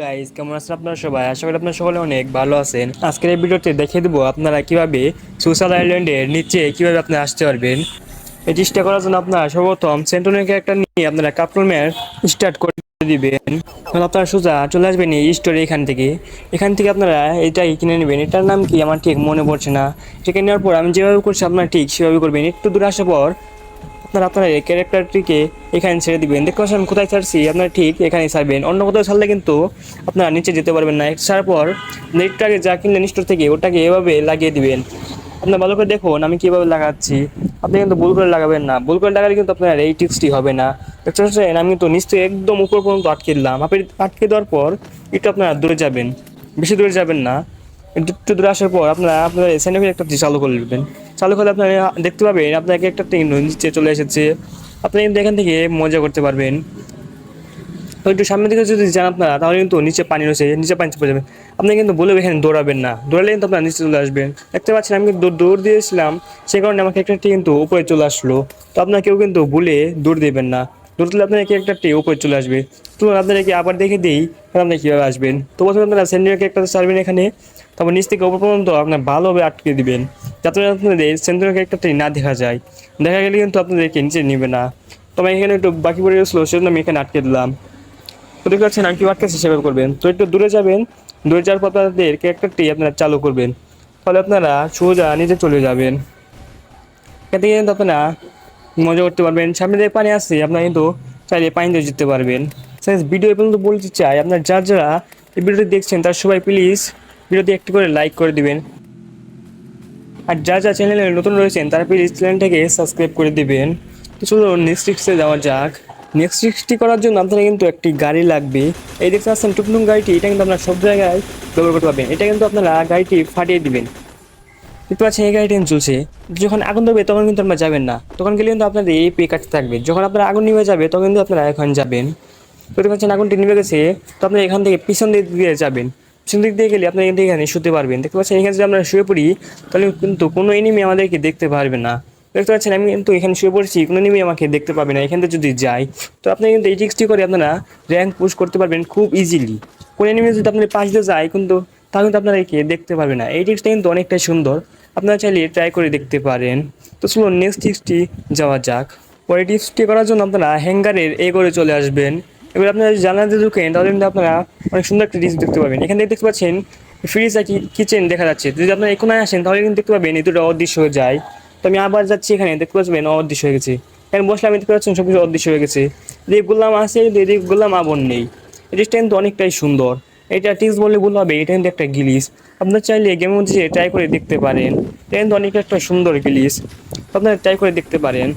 Guys কেমন আছেন আপনারা সবাই? আশা করি আপনারা সকলে অনেক ভালো আছেন। আজকের এই ভিডিওতে দেখিয়ে দেবো আপনারা কীভাবে সোশ্যাল আইল্যান্ডের নিচে কীভাবে আপনি আসতে পারবেন। এই চেষ্টা করার জন্য আপনারা সর্বপ্রথম সেন্টনের ক্যারেক্টার নিয়ে আপনারা কাপড় ম্যাচ স্টার্ট করে দিবেন। তখন আপনারা সোজা চলে আসবেন এই স্টোরে এখান থেকে। এখান থেকে আপনারা এটাই কিনে নেবেন। এটার নাম কি? আমার ঠিক মনে পড়ছে না। এটা নেওয়ার পর আমি যেভাবে করছি আপনারা ঠিক সেভাবে করবেন। একটু দূরে আসার পর আপনারা আপনার এই ক্যারেক্টারটিকে এখানে ছেড়ে দিবেন। দেখতে পাচ্ছেন কোথায় ছাড়ছি? আপনারা ঠিক এখানে ছাড়বেন। অন্য কোথাও ছাড়লে কিন্তু আপনারা নিচে যেতে পারবেন না। ছাড়ার পর নেটটাকে যা কিনলেন স্টোর থেকে, ওটাকে এভাবে লাগিয়ে দিবেন। আপনার ভালো করে দেখুন, আমি কীভাবে লাগাচ্ছি। আপনি কিন্তু ভুল করে লাগাবেন না। ভুল করে লাগালে কিন্তু আপনার এই টিপসটি হবে না। দেখতে পাচ্ছেন, আমি কিন্তু নিশ্চয়ই একদম উপর পর্যন্ত আটকে দিলাম। আপনি আটকে দেওয়ার পর একটু আপনারা দূরে যাবেন। বেশি দূরে যাবেন না। একটু দূরে আসার পর আপনারা আপনার স্যান্ডউইচ একটা চালু করে নেবেন চালু করলে আপনার দেখতে পাবেন আপনাকে একটা ট্রেন নিচে চলে এসেছে। আপনি কিন্তু এখান থেকে মজা করতে পারবেন। একটু সামনের দিকে যদি যান আপনারা, তাহলে কিন্তু নিচে পানি রয়েছে, নিচে পানি চেপে যাবে। আপনি কিন্তু বলে এখানে দৌড়াবেন না। দৌড়ালে কিন্তু আপনার নিচে চলে আসবেন। দেখতে পাচ্ছেন আমি কিন্তু দৌড় দিয়েছিলাম, সে কারণে আমাকে একটা কিন্তু উপরে চলে আসলো। তো আপনার কেউ কিন্তু ভুলে দৌড় দেবেন না। দৌড় দিলে আপনার কি একটা টে উপরে চলে আসবে। তো আপনাদেরকে আবার দেখে দিই, তাহলে আপনি কীভাবে আসবেন? তো প্রথমে আপনারা সেন্টারকে একটা ছাড়বেন এখানে, তারপর নিচ থেকে উপর পর্যন্ত আপনার ভালোভাবে আটকে দিবেন, যাতে আপনাদের সেন্টার ক্যারেক্টারটি না দেখা যায়। দেখা গেলে কিন্তু আপনাদেরকে নিচে নেবে না। তো আমি এখানে একটু বাকি পড়ে গেছিল, সেজন্য আমি এখানে আটকে দিলাম। তো দেখতে পাচ্ছেন আমি কি আটকেছি সেভাবে করবেন। তো একটু দূরে যাবেন, দূরে যাওয়ার পর আপনাদের ক্যারেক্টারটি আপনারা চালু করবেন। ফলে আপনারা সোজা নিচে চলে যাবেন। থেকে কিন্তু আপনারা মজা করতে পারবেন। সামনে দিয়ে পানি আসছে আপনারা কিন্তু চাইলে পানিতে যেতে পারবেন। স্যার ভিডিও পর্যন্ত বলতে চাই, আপনার যারা যারা এই ভিডিওটি দেখছেন, তার সবাই প্লিজ ভিডিওটি একটু করে লাইক করে দিবেন। আর যা যা চ্যানেলে নতুন রয়েছেন, তারা প্লিজ চ্যানেলটাকে সাবস্ক্রাইব করে দিবেন। তো চলুন নেক্সট সিক্সে যাওয়া যাক। নেক্সট সিক্সটি করার জন্য আপনার কিন্তু একটি গাড়ি লাগবে। এই দেখতে পাচ্ছেন টুকটুক গাড়িটি, এটা কিন্তু আপনার সব জায়গায় ব্যবহার করতে পারবেন। এটা কিন্তু আপনারা গাড়িটি ফাটিয়ে দিবেন। দেখতে পাচ্ছেন, এই গাড়িটি চলছে। যখন আগুন ধরবে, তখন কিন্তু আপনারা যাবেন না। তখন গেলে কিন্তু আপনাদের এই পে কাটতে থাকবে। যখন আপনার আগুন নিভে যাবে, তখন কিন্তু আপনারা এখন যাবেন। দেখতে পাচ্ছেন, আগুনটি নিভে গেছে। তো আপনারা এখান থেকে পিছন দিক দিয়ে যাবেন। পিছন দিক দিয়ে গেলে আপনি কিন্তু এখানে শুতে পারবেন। দেখতে পাচ্ছেন, এখানে যদি আমরা শুয়ে পড়ি, তাহলে কিন্তু কোনো এনিমি আমাদেরকে দেখতে পারবে না। দেখতে পাচ্ছেন, আমি কিন্তু এখানে শুয়ে পড়েছি, কোনো এনিমি আমাকে দেখতে পাবে না। এখান থেকে যদি যাই, তো আপনি কিন্তু এই টিক্সটি করে আপনারা র্যাঙ্ক পুশ করতে পারবেন খুব ইজিলি কোনো এনিমি যদি আপনার পাশ দিয়ে যায়, কিন্তু তাহলে কিন্তু আপনারা একে দেখতে পারবে না। এই টিক্সটা কিন্তু অনেকটাই সুন্দর। আপনারা চাইলে ট্রাই করে দেখতে পারেন। তো চলুন নেক্সট টিপসটি যাওয়া যাক। পরে টিপসটি করার জন্য আপনারা হ্যাঙ্গারের এ করে চলে আসবেন। এবার আপনারা যদি জানালাতে ঢুকেন, তাহলে কিন্তু আপনারা অনেক সুন্দর একটা টিপস দেখতে পাবেন। এখান থেকে দেখতে পাচ্ছেন ফ্রিজ আর কিচেন দেখা যাচ্ছে। যদি আপনারা এখানে আসেন, তাহলে কিন্তু দেখতে পাবেন এই দুটো অদৃশ্য হয়ে যায়। তো আমি আবার যাচ্ছি এখানে, দেখতে পাচ্ছেন, অদৃশ্য হয়ে গেছে। এখানে বসলে আমি দেখতে পাচ্ছেন সব কিছু অদৃশ্য হয়ে গেছে। এদিকে গোলাম আছে এদিকে গোলাম আবন নেই। এই জিনিসটা কিন্তু অনেকটাই সুন্দর। এটা টিক্স বললে ভুল হবে, এটা কিন্তু একটা গিলিস। আপনার চাইলে গেমের মধ্যে ট্রাই করে দেখতে পারেন, এটা কিন্তু অনেক একটা সুন্দর গিলিস। আপনারা ট্রাই করে দেখতে পারেন।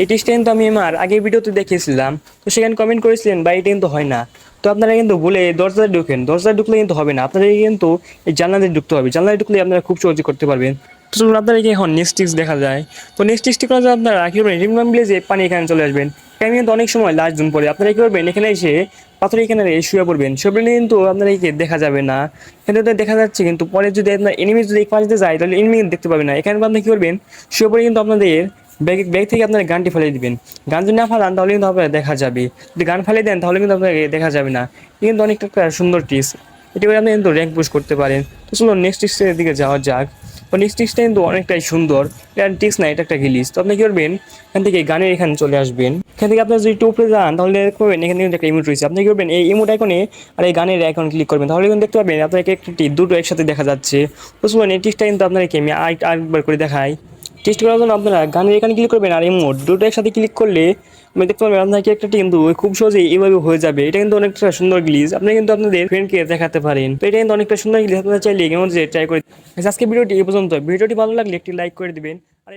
এই টিক্সটা কিন্তু আমি আমার আগে ভিডিওতে দেখিয়েছিলাম, তো সেখানে কমেন্ট করেছিলেন বা এটা কিন্তু হয় না। তো আপনারা কিন্তু বলে দরজাতে ঢুকেন, দরজায় ঢুকলে কিন্তু হবে না। আপনাদের কিন্তু এই জানলাতে ঢুকতে হবে। জানলায় ঢুকলে আপনারা খুব সহজে করতে পারবেন। তো চলুন আপনাদেরকে এখন নেক্সট টিক্স দেখা যায়। তো নেক্সট টিক্সটি করা যায় আপনারা কী করবেন? রিমনাম ভিলেজে পানি এখানে চলে আসবেন। এখানে কিন্তু অনেক সময় লাস্ট জুন পরে আপনারা কী করবেন? এখানে এসে পাথর এখানে শুয়ে পড়বেন। শুয়ে পড়লে কিন্তু আপনার একে দেখা যাবে না। এখানে দেখা যাচ্ছে কিন্তু পরে যদি আপনার এনিমি যদি পাশে যায়, তাহলে এনিমি দেখতে পাবে না। এখানে আপনি কী করবেন? শুয়ে পড়ে কিন্তু আপনাদের ব্যাগ ব্যাগ থেকে আপনার গানটি ফেলে দিবেন। গান যদি না ফেলান তাহলে কিন্তু আপনার দেখা যাবে। যদি গান ফেলে দেন, তাহলে কিন্তু আপনাকে দেখা যাবে না। কিন্তু অনেকটা একটা সুন্দর টিপস এটি করে আপনি কিন্তু র্যাঙ্ক পুশ করতে পারেন। তো চলুন নেক্সট টিক্সের দিকে যাওয়া যাক। তো নেক্সট টিক্সটা কিন্তু অনেকটাই সুন্দর। এটা টিক্স না, এটা একটা গিলিস তো আপনি কী করবেন? এখান থেকে গানের এখানে চলে আসবেন। এখান থেকে আপনার যদি টুপে যান, তাহলে করবেন এখানে কিন্তু একটা ইমোট রয়েছে। আপনি কী করবেন? এই ইমোট আইকনে আর এই গানের আইকন ক্লিক করবেন। তাহলে কিন্তু দেখতে পাবেন আপনার একটি, দুটো একসাথে দেখা যাচ্ছে। তো চলুন, এই টিক্সটা কিন্তু আপনাকে আমি আরেকবার করে দেখাই। টেস্ট করার জন্য আপনারা গানের এখানে ক্লিক করবেন আর ইমোট দুটো একসাথে ক্লিক করলে আমি দেখতে পাবেন কি একটা কিন্তু খুব সহজেই এইভাবে হয়ে যাবে। এটা কিন্তু অনেকটা সুন্দর গ্লিজ আপনি কিন্তু আপনাদের ফ্রেন্ডকে দেখাতে পারেন। তো এটা কিন্তু অনেকটা সুন্দর গ্লিজ আপনারা চাইলে মধ্যে ট্রাই করে আজকে ভিডিওটি এই পর্যন্ত ভিডিওটি ভালো লাগলে একটি লাইক করে দিবেন। আর